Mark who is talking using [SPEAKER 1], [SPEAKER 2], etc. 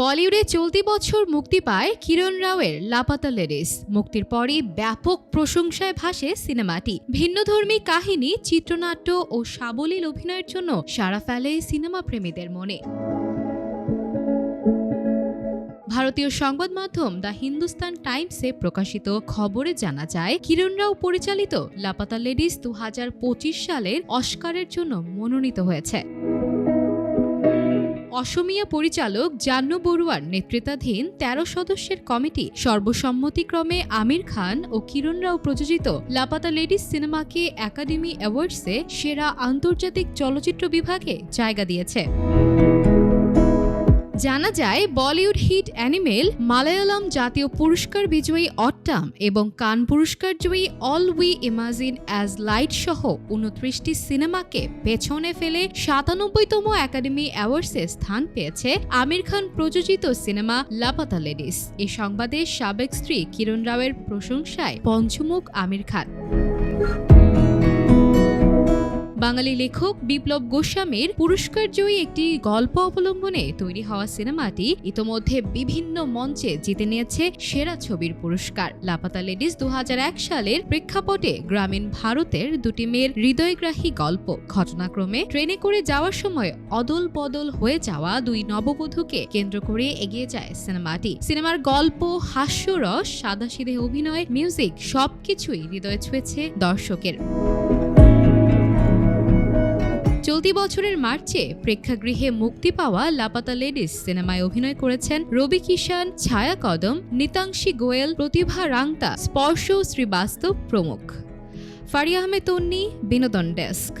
[SPEAKER 1] বলিউডে চলতি বছর মুক্তি পায় কিরণ রাওয়ের লাপাতা লেডিস। মুক্তির পরই ব্যাপক প্রশংসায় ভাসে সিনেমাটি। ভিন্নধর্মী কাহিনী, চিত্রনাট্য ও সাবলীল অভিনয়ের জন্য সারা ফেলে সিনেমা প্রেমীদের মনে। ভারতীয় সংবাদ মাধ্যম দ্য হিন্দুস্তান টাইমসে প্রকাশিত খবরে জানা যায়, কিরণ রাও পরিচালিত লাপাতা লেডিস দু হাজার পঁচিশ সালের অস্কারের জন্য মনোনীত হয়েছে। অসমিয়া পরিচালক জান্ন বড়ুয়ার নেতৃত্বাধীন তেরো সদস্যের কমিটি সর্বসম্মতিক্রমে আমির খান ও কিরণ রাও প্রযোজিত লাপাতা লেডিস সিনেমাকে একাডেমি অ্যাওয়ার্ডসে সেরা আন্তর্জাতিক চলচ্চিত্র বিভাগে জায়গা দিয়েছে। জানা যায়, বলিউড হিট অ্যানিমেল মালায়ালাম জাতীয় পুরস্কার বিজয়ী অট্টাম এবং কান পুরস্কার জয়ী all we imagine as light সহ উনত্রিশটি সিনেমাকে পেছনে ফেলে সাতানব্বইতম একাডেমি অ্যাওয়ার্ডসে স্থান পেয়েছে আমির খান প্রযোজিত সিনেমা লাপাতা লেডিস। এই সংবাদে সাবেক স্ত্রী কিরণ রাওয়ের প্রশংসায় পঞ্চমুখ আমির খান। বাঙালি লেখক বিপ্লব গোস্বামীর পুরস্কার জয়ী একটি গল্প অবলম্বনে তৈরি হওয়া সিনেমাটি ইতোমধ্যে বিভিন্ন মঞ্চে জিতে নিয়েছে সেরা ছবির পুরস্কার। লাপাতা লেডিস দু হাজার এক সালের প্রেক্ষাপটে গ্রামীণ ভারতের দুটি মেয়ের হৃদয়গ্রাহী গল্প। ঘটনাক্রমে ট্রেনে করে যাওয়ার সময় অদল বদল হয়ে যাওয়া দুই নববধূকে কেন্দ্র করে এগিয়ে যায় সিনেমাটি। সিনেমার গল্প হাস্যরস সাদাসিধে অভিনয়, মিউজিক সবকিছুই হৃদয় ছুঁয়েছে দর্শকের। চলতি বছরের মার্চে প্রেক্ষাগৃহে মুক্তি পাওয়া লাপাতা লেডিস সিনেমায় অভিনয় করেছেন রবি কিষান ছায়া কদম, নিতাংশী গোয়েল, প্রতিভা রাংতা, স্পর্শ শ্রীবাস্তব প্রমুখ। ফারি আহমেদ তন্নি, বিনোদন ডেস্ক।